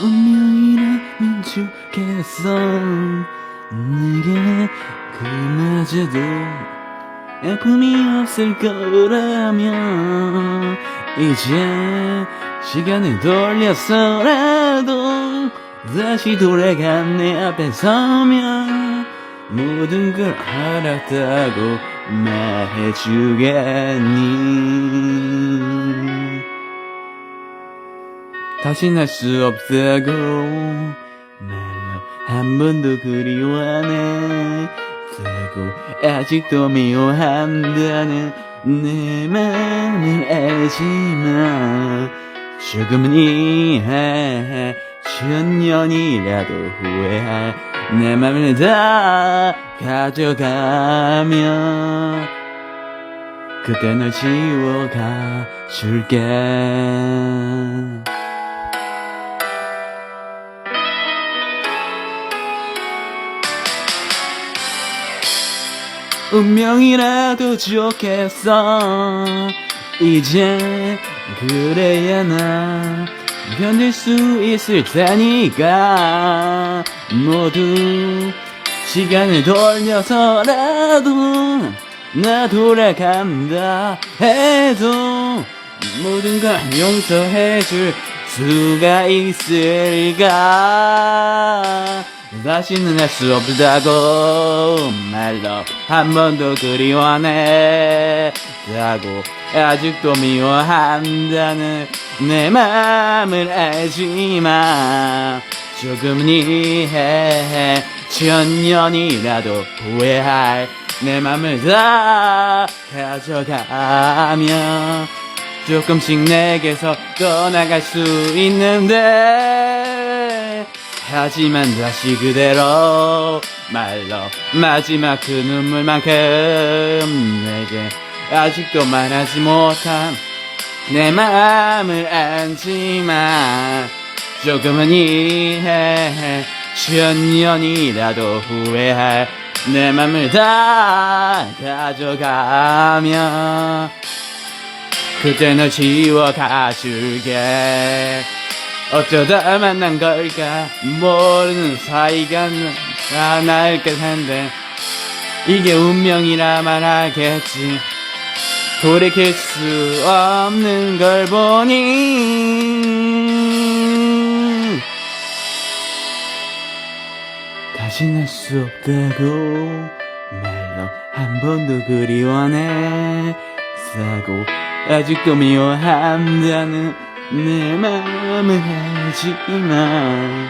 운명이라면 좋겠어. 내게 그마저도 아픔이 없을 거라면 이제 시간을 돌려서라도 다시 돌아가 내 앞에 서면 모든 걸 알았다고 말해주겠니? 다시 날수 없다고 말로 한 번도 그리워하네 다고 아직도 미워한다는 내 마음을 알지만 조금은 이해해. 천년이라도 후회할 내 맘을 다 가져가면 그때 널 지워가 줄게. 운명이라도 좋겠어 이제 그래야 나 견딜 수 있을 테니까. 모두 시간을 돌려서라도 나 돌아간다 해도 모든 걸 용서해줄 수가 있을까? 다시는 할 수 없다고 말로 한 번도 그리워하네 라고 아직도 미워한다는 내 맘을 알지만 조금은 이해해. 천년이라도 후회할 내 맘을 다 가져가면 조금씩 내게서 떠나갈 수 있는데. 하지만 다시 그대로 말로 마지막 그 눈물만큼 내게 아직도 말하지 못한 내 마음을 알지만 조금은 이해해. 천년이라도 후회할 내 맘을 다 가져가면 그때 널 지워가 줄게. 어쩌다 만난 걸까 모르는 사이가 나 나을 텐데 이게 운명이라 말하겠지 돌이킬 수 없는 걸 보니. 다시 날수 없다고 말로 한 번도 그리워네 싸고 아직도 미워한다는 내 마음을 알지만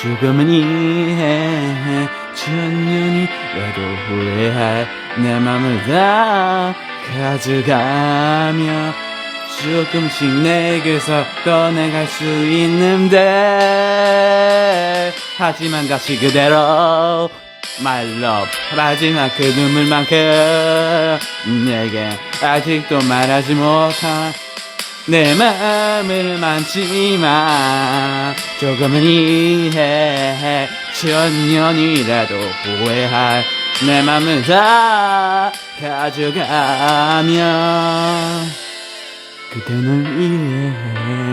조금은 이해해. 천년이 라도 후회할 내 맘을 다 가져가며 조금씩 내게서 떠나갈 수 있는데 하지만 다시 그대로 My love 마지막 그 눈물만큼. 내게 아직도 말하지 못한 내 마음을 만지마. 조금은 이해해. 천년이라도 후회할 내 맘을 다 가져가면 그대 널 이해해